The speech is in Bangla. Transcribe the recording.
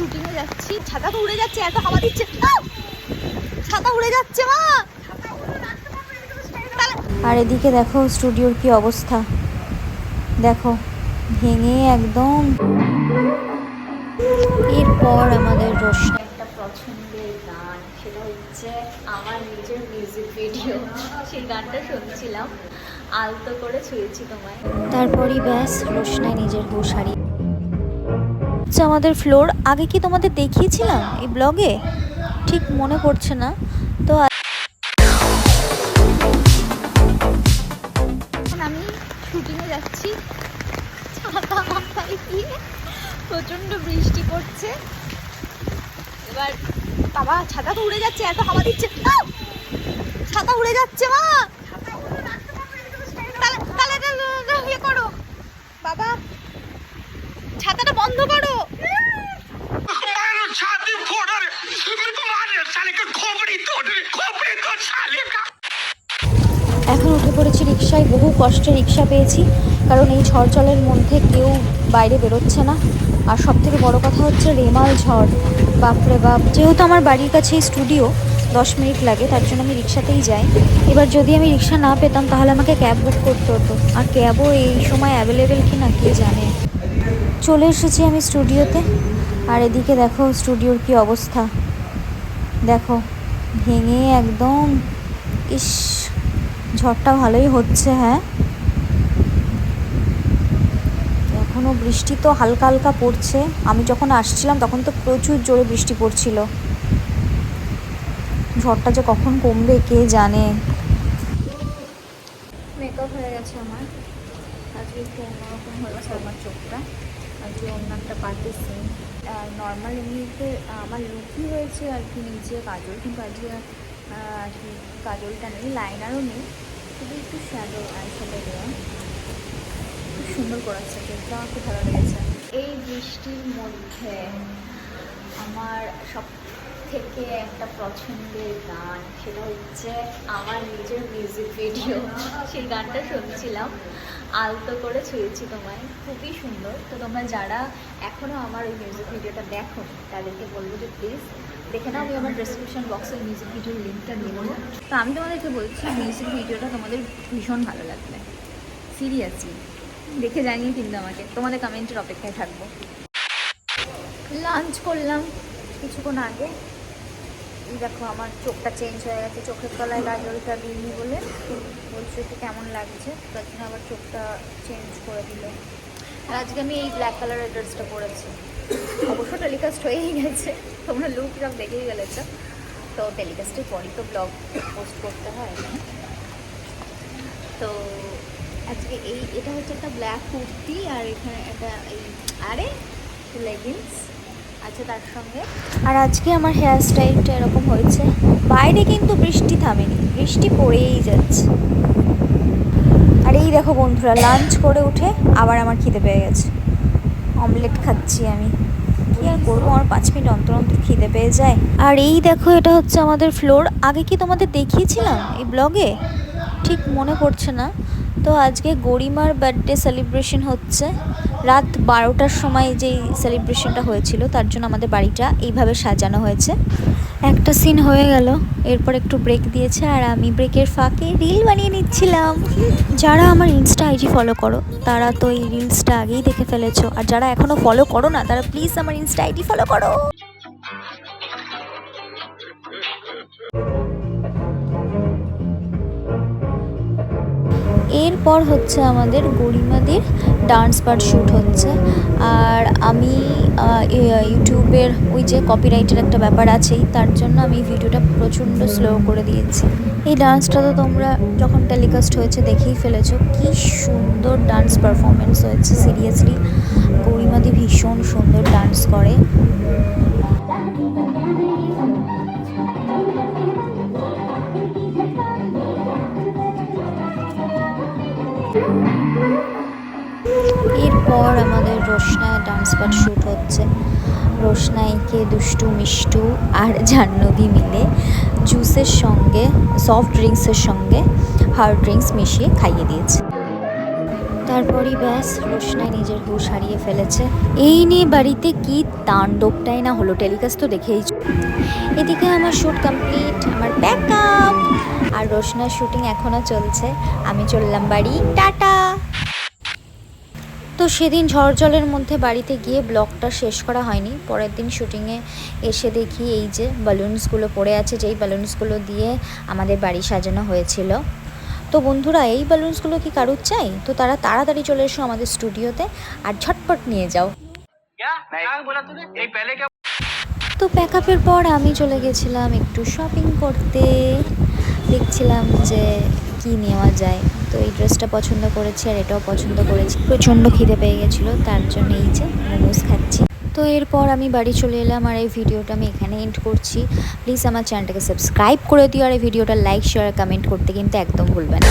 শুটিংয়ে যাচ্ছি। ছাতা তো উড়ে যাচ্ছে এত হাওয়া দিচ্ছে। ছাতা উড়ে যাচ্ছে মা! আর এদিকে দেখো স্টুডিওর কি অবস্থা। দেখো ভেঙে একদম। এরপর আমাদের রোশনা। একটা পছন্দের গান সেটা হচ্ছে আমার নিজের মিউজিক ভিডিও সেই গানটা শুনছিলাম। আলতো করে ছুঁয়েছি তোমায়। তারপরই ব্যাস রোশনায় নিজের হুশ হারিয়ে আচ্ছা আমাদের ফ্লোর আগে কি তোমাদের দেখিয়েছিলাম এই ব্লগে ঠিক মনে পড়ছে না। তো আমি শুটিংয়ে যাচ্ছি। ছাতা প্রচণ্ড বৃষ্টি পড়ছে। এবার বাবা, ছাতা তো উড়ে যাচ্ছে, এত হাওয়া দিচ্ছে! ছাতা উড়ে যাচ্ছে, মা! ইয়ে করো। উঠে পড়েছি রিক্সায় বহু কষ্টে রিক্সা পেয়েছি। কারণ এই ঝড় জলের মধ্যে কেউ বাইরে বেরোচ্ছে না। আর সব থেকে বড় কথা হচ্ছে রেমাল ঝড়। বাপরে বাপ, যেহেতু আমার বাড়ির কাছেই স্টুডিও দশ মিনিট লাগে, তার জন্য আমি রিক্সাতেই যাই। এবার যদি আমি রিক্সা না পেতাম, তাহলে আমাকে ক্যাব বুক করতে হতো। আর ক্যাবও এই সময় অ্যাভেলেবেল কি না কে জানে? চলে এসেছি আমি স্টুডিওতে আর এদিকে দেখো স্টুডিওর কি অবস্থা। দেখো, ভেঙে একদম, ইস। ঝড়টা ভালোই হচ্ছে হ্যাঁ। এখনও বৃষ্টি তো হালকা হালকা পড়ছে। আমি যখন আসছিলাম তখন তো প্রচুর জোরে বৃষ্টি পড়ছিল। ঝড়টা যে কখন কমবে কে জানে? মেকআপ হয়ে গেছে আমার। আজকে একটু অন্যরকম হয়েছে আমার চোখটা। আজকে অন্য একটা পার্টি সিন নর্মাল এমনিতে, আমার লুকই হয়েছে আর কি, নিচে কাজল। কিন্তু আজকে আর কি কাজলটা নেই লাইনারও নেই। শুধু একটু শ্যাডো আইশ্যাডো দেওয়া। খুব সুন্দর করেছে কেকটা আমার খুব ভালো লেগেছে। এই বৃষ্টির মধ্যে আমার সব থেকে একটা পছন্দের গান সেটা হচ্ছে আমার নিজের মিউজিক ভিডিও সেই গানটা শুনছিলাম, আলতো করে ছুঁয়েছি তোমায়, খুবই সুন্দর। তো তোমরা যারা এখনও আমার ওই মিউজিক ভিডিওটা দেখো তাদেরকে বলব যে প্লিজ দেখে নাও, আমি আমার ডিসক্রিপশন বক্সে মিউজিক ভিডিওর লিঙ্কটা দিয়ে দেবো। তো আমি তোমাদেরকে বলছি মিউজিক ভিডিওটা তোমাদের ভীষণ ভালো লাগবে। সিরিয়াসলি দেখে জানিয়ে কিন্তু আমাকে, তোমাদের কমেন্টের অপেক্ষায় থাকব। লাঞ্চ করলাম কিছুক্ষণ আগে। এই দেখো, আমার চোখটা চেঞ্জ হয়ে গেছে। চোখের তলায় গাজলটা দিইনি বলে। বলছো একটু কেমন লাগছে। তার জন্য আবার চোখটা চেঞ্জ করে দিল। আর আজকে আমি এই ব্ল্যাক কালারের ড্রেসটা পরেছি। অবশ্য টেলিকাস্ট হয়েই গেছে, তোমরা লুক সব দেখেই ফেলেছো। তো টেলিকাস্টের পরই তো ব্লগ পোস্ট করতে হয়। তো আজকে এই, এটা হচ্ছে একটা ব্ল্যাক কুর্তি আর এখানে একটা এই আরে লেগিংস আছে তার সঙ্গে। আর আজকে আমার হেয়ার স্টাইলটা এরকম হয়েছে। বাইরে কিন্তু বৃষ্টি থামেনি, বৃষ্টি পড়েই যাচ্ছে। আর এই দেখো বন্ধুরা লাঞ্চ করে উঠে আবার আমার খিদে পেয়ে গেছে। অমলেট খাচ্ছি আমি। কি আর করব? আমার পাঁচ মিনিট অন্তর অন্তর খিদে পেয়ে যায়। আর এই দেখো, এটা হচ্ছে আমাদের ফ্লোর আগে কি তোমাদের দেখিয়েছিলাম এই ব্লগে ঠিক মনে পড়ছে না। তো আজকে গরিমার বার্থডে সেলিব্রেশন হচ্ছে। রাত বারোটার সময় যেই সেলিব্রেশনটা হয়েছিল, তার জন্য আমাদের বাড়িটা এইভাবে সাজানো হয়েছে। একটা সিন হয়ে গেল। এরপর একটু ব্রেক দিয়েছে আর আমি ব্রেকের ফাঁকে রিল বানিয়ে নিচ্ছিলাম। যারা আমার ইনস্টা আইডি ফলো করো, তারা তো এই রিলসটা আগেই দেখে ফেলেছো। আর যারা এখনও ফলো করো না, তারা প্লিজ আমার ইনস্টা আইডি ফলো করো। এরপর হচ্ছে আমাদের গরিমাদের ডান্স পার্ট শ্যুট হচ্ছে। আর আমি ইউটিউবের ওই যে কপিরাইটের একটা ব্যাপার আছেই, তার জন্য আমি ভিডিওটা প্রচণ্ড স্লো করে দিয়েছি। এই ডান্সটা তো তোমরা যখন টেলিকাস্ট হয়েছে দেখেই ফেলেছো, কি সুন্দর ডান্স পারফরমেন্স হয়েছে। সিরিয়াসলি গরিমাদি ভীষণ সুন্দর ডান্স করে। এরপর আমাদের রোশনায় ডান্স পার্ট শ্যুট হচ্ছে। রোশনাইকে দুষ্টু, মিষ্টু আর জাহ্নবী মিলে জুসের সঙ্গে সফট ড্রিঙ্কসের সঙ্গে হার্ড ড্রিঙ্কস মিশিয়ে খাইয়ে দিয়েছে। তারপরই ব্যাস, রোশনাই নিজের হুশ হারিয়ে ফেলেছে। এই নিয়ে বাড়িতে কি তাণ্ডবটাই না হলো টেলিকাস্ট তো দেখেই এদিকে আমার শ্যুট কমপ্লিট আমার ব্যাক আর রোশনার শুটিং এখনও চলছে। আমি চললাম বাড়ি। টাটা! তো সেদিন ঝড় জলের মধ্যে বাড়িতে গিয়ে ব্লগটা শেষ করা হয়নি। পরের দিন শুটিংয়ে এসে দেখি এই যে বালুনসগুলো পড়ে আছে যেই বালুনসগুলো দিয়ে আমাদের বাড়ি সাজানো হয়েছিল। তো বন্ধুরা এই বালুনসগুলো কি কারুর চাই? তো তারা তাড়াতাড়ি চলে এসো আমাদের স্টুডিওতে আর ঝটপট নিয়ে যাও। তো প্যাক আপের পর আমি চলে গেছিলাম একটু শপিং করতে। দেখছিলাম যে কি নেওয়া যায়। তো এই ড্রেসটা পছন্দ করেছি আর এটাও পছন্দ করেছি। প্রচণ্ড খিদে পেয়ে গেছিল, তার জন্য এই যে মোমোস খাচ্ছি। তো এরপর আমি বাড়ি চলে এলাম আর এই ভিডিওটা আমি এখানে এন্ড করছি। প্লিজ আমার চ্যানেলটাকে সাবস্ক্রাইব করে দিও আর এই ভিডিওটা লাইক শেয়ার কমেন্ট করতে কিন্তু একদম ভুলবে না।